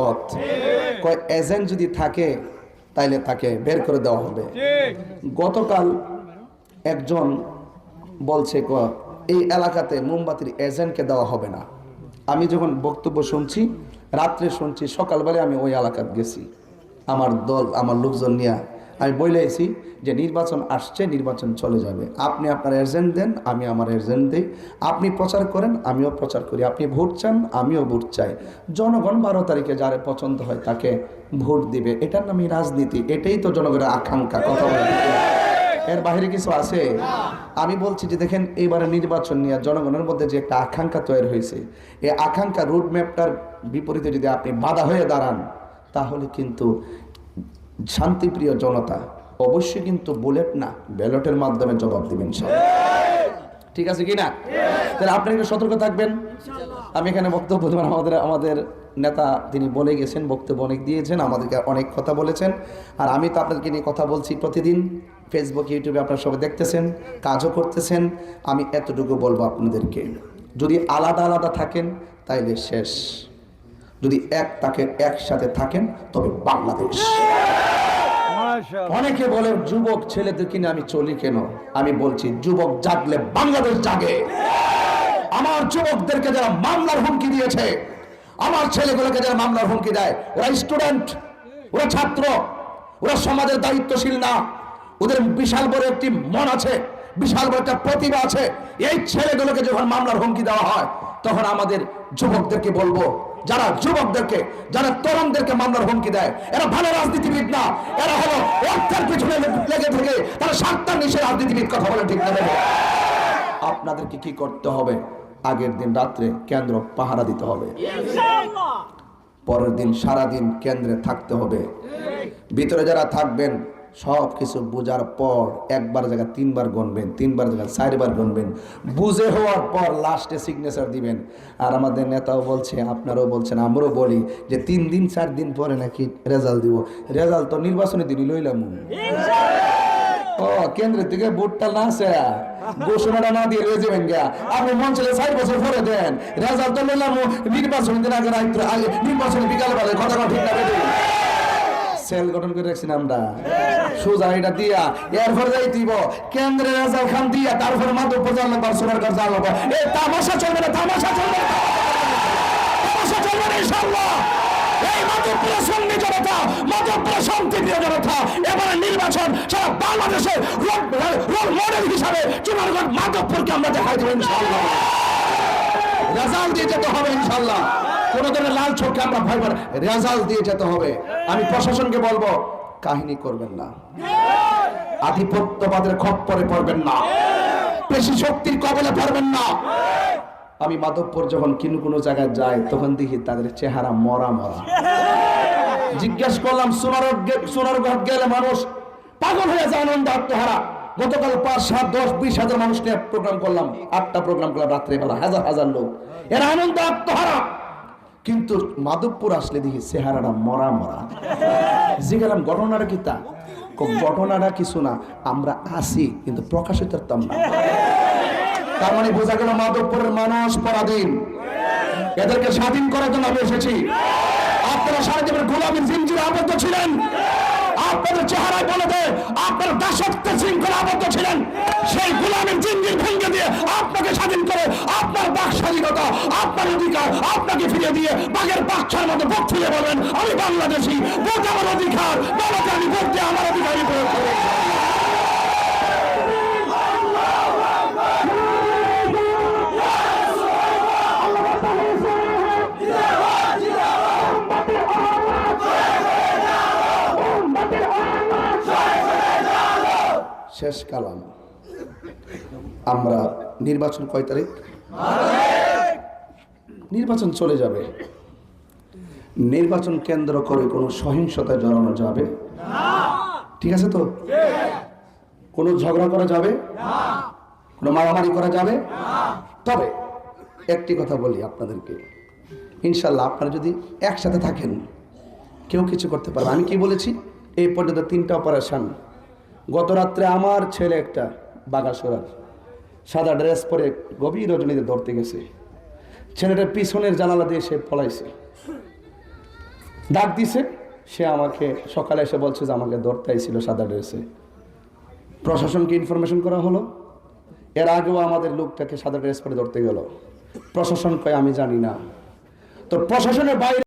পথ। কয়, এজেন্ট যদি থাকে, তাইলে তাকে বের করে দেওয়া হবে। গতকাল একজন বলছে এই এলাকাতে মোমবাতির এজেন্টকে দেওয়া হবে না। আমি যখন বক্তব্য শুনছি, রাত্রে শুনছি, সকালবেলায় আমি ওই এলাকাত গেছি। আমার দল, আমার লোকজন নিয়ে আমি বলেছি যে নির্বাচন আসছে, নির্বাচন চলে যাবে। আপনি আপনার এজেন্ট দেন, আমি আমার এজেন্ট দিই। আপনি প্রচার করেন, আমিও প্রচার করি। আপনি ভোট চান, আমিও ভোট চাই। জনগণ বারো তারিখে যারে পছন্দ হয় তাকে ভোট দিবে। এটার নামই রাজনীতি। এটাই তো জনগণের আকাঙ্ক্ষা। কথা বলে এর বাইরে কিছু আছে? আমি বলছি যে দেখেন এইবারে নির্বাচন নিয়ে জনগণের মধ্যে যে একটা আকাঙ্ক্ষা তৈরি হয়েছে, এই আকাঙ্ক্ষা রুট ম্যাপটার বিপরীতে যদি আপনি বাধা হয়ে দাঁড়ান, তাহলে কিন্তু শান্তিপ্রিয় জনতা, অবশ্যই কিন্তু বুলেট না, ব্যালটের মাধ্যমে জবাব দিবেন সব ঠিক আছে কি না? তাহলে আপনি একটু সতর্ক থাকবেন। আমি এখানে বক্তব্য দেবেন আমাদের আমাদের নেতা তিনি বলে গেছেন, বক্তব্য অনেক দিয়েছেন, আমাদেরকে অনেক কথা বলেছেন। আর আমি তো আপনাদেরকে নিয়ে কথা বলছি প্রতিদিন। ফেসবুক ইউটিউবে আপনারা সবাই দেখতেছেন, কাজও করতেছেন। আমি এতটুকু বলব আপনাদেরকে। যদি আলাদা আলাদা থাকেন, তাইলে শেষ। যদি এক তাকে একসাথে থাকেন, তবে বাংলাদেশ। অনেকে বলে, যুবক ছেলেদেরকে নিয়ে আমি চলি কেন? আমি বলছি, যুবক জাগলে বাংলাদেশ জাগে। আমার যুবকদেরকে যারা মামলার হুমকি দিয়েছে, আমার ছেলেগুলোকে যারা মামলার হুমকি দেয়, ওরা স্টুডেন্ট ওরা ছাত্র, ওরা সমাজের দায়িত্বশীল না। ওদের বিশাল বড় একটি মন আছে, বিশাল বড় একটা প্রতিভা আছে। এই ছেলেগুলোকে যখন মামলার হুমকি দেওয়া হয়, তখন আমাদের যুবকদেরকে বলব যারা যুবকদেরকে যারা তরুণদেরকে মামলার হুমকি দেয় এরা ভালো রাজনীতিবিদ না এরা হলো অর্থের পিছনে লেগে থেকে তারা সাতটা নিশে রাজনীতিবিদ কথা বলে ঠিক না আপনাদেরকে কি করতে হবে? আগের দিন রাত্রে কেন্দ্র পাহারা দিতে হবে। পরের দিন সারা দিন কেন্দ্রে থাকতে হবে। ভিতরে যারা থাকবেন সব কিছু বোঝার পর একবার জায়গা তিনবার গণবেন তিনবার জায়গা চারবার গণবেন বুঝে হওয়ার পর লাস্টে সিগনেচার দিবেন। আর আমাদের নেতাও বলছে, আপনারাও বলছেন, আমরাও বলি যে তিন দিন, চার দিন পরে নাকি রেজাল্ট দিব। রেজাল্ট তো নির্বাচনের দিনই লইলাম। ও, কেন্দ্রের থেকে ভোটটা না আসে ঘোষণাটা না দিয়ে রয়ে যাবেন গা আপনি মন ছেলে ষাট বছর পরে দেন। রেজাল্ট তো নিলাম নির্বাচন দিন আগে নির্বাচনে বিকাল বেলায় কথা ঠিক না সেল গঠন করে রাখছি আমরা। সোজা এটা দিয়া, এরপর যাই দিব কেন্দ্রের রেজাল্ট খান দিয়া, তারপরে মাধব প্রচার লাগবার সোনার কাছে জানলো এই তামাশা চলবে না, তামাশা চলবে না। তামাশা চলবে না, ইনশাআল্লাহ। এই মাধবপুরে সঙ্গী জনতা মাধবপুরে শান্তিপ্রিয় জনতা। এবারে নির্বাচন সারা বাংলাদেশে রোল মডেল হিসাবে চুনারগঞ্জ মাধবপুরকে আমরা দেখাই দেবো, ইনশাআল্লাহ। রেজাল্ট দিয়ে যেতে হবে, ইনশাআল্লাহ। কোন ধরনের লাল চোখকে আমরা ভয় পাই রেজাল্ট দিয়ে যেতে হবে। আমি প্রশাসনকে বলব, কাহিনী করবেন না। আধিপত্যবাদের খপ্পরে পড়বেন না। পেশি শক্তির কবলে পড়বেন না। আমি মাধবপুর যখন কিনু কোনো জায়গায় যাই, তখন দেখি তাদের চেহারা মরা মরা। জিজ্ঞেস করলাম সোনার সোনার গেলে মানুষ পাগল হয়ে যায় আনন্দ, আত্মহারা। গতকাল পাঁচ, সাত, দশ, বিশ হাজার মানুষ নিয়ে প্রোগ্রাম করলাম। আটটা প্রোগ্রাম করলাম রাত্রেবেলা, হাজার হাজার লোক। এরা আনন্দ, আত্মহারা। কিন্তু মাধবপুর আসলে দেখি চেহারাটা মরা মরা। জিজ্ঞালাম ঘটনাটা কি তা? ঘটনাটা কিছু না, আমরা আসি কিন্তু করতাম না তার মানে বোঝা গেল মাধবপুরের মানুষ পরাধীন। এদেরকে স্বাধীন করার জন্য আমি এসেছি। আপনারা সারা গোলামীর জিনজিরে আবদ্ধ ছিলেন। আপনাদের চেহারায় বলে দেয় আপনার দাসত্বের শৃঙ্খলা আবদ্ধ ছিলেন। সেই গোলামীর জিনজির ভেঙে দিয়ে আপনাকে স্বাধীন করে আপনার অধিকার আপনাকে ফিরিয়ে দিয়ে বাঘের বাচ্চার মতো ফিরে বলেন আমি বাংলাদেশি ভোট আমার অধিকার বলতে আমি ভোট দিয়ে আমার প্রয়োগ শেষ কালাম। আমরা নির্বাচন কয় তারিখ? নির্বাচন চলে যাবে। নির্বাচন কেন্দ্র করে কোনো সহিংসতায় জড়ানো যাবে? ঠিক আছে তো? কোনো ঝগড়া করা যাবে? কোনো মারামারি করা যাবে? তবে একটি কথা বলি আপনাদেরকে। ইনশাল্লাহ আপনারা যদি একসাথে থাকেন, কেউ কিছু করতে পারবে। আমি কি বলেছি? এই পর্যন্ত তিনটা অপারেশন। গত রাত্রে আমার ছেলে একটা বাগাসোরার সাদা ড্রেস পরে গভীর রজনীতে ধরতে গেছে। ছেলেটার পিছনের জানালা দিয়ে সে পলাইছে। ডাক দিছে, সে আমাকে সকালে এসে বলছে যে আমাকে দরতাইছিল ছিল সাদা ড্রেসে। প্রশাসনকে ইনফরমেশন করা হলো। এর আগেও আমাদের লোকটাকে সাদা ড্রেস পরে ধরতে গেল। প্রশাসন কয়, আমি জানি না। তো প্রশাসনের বাইরে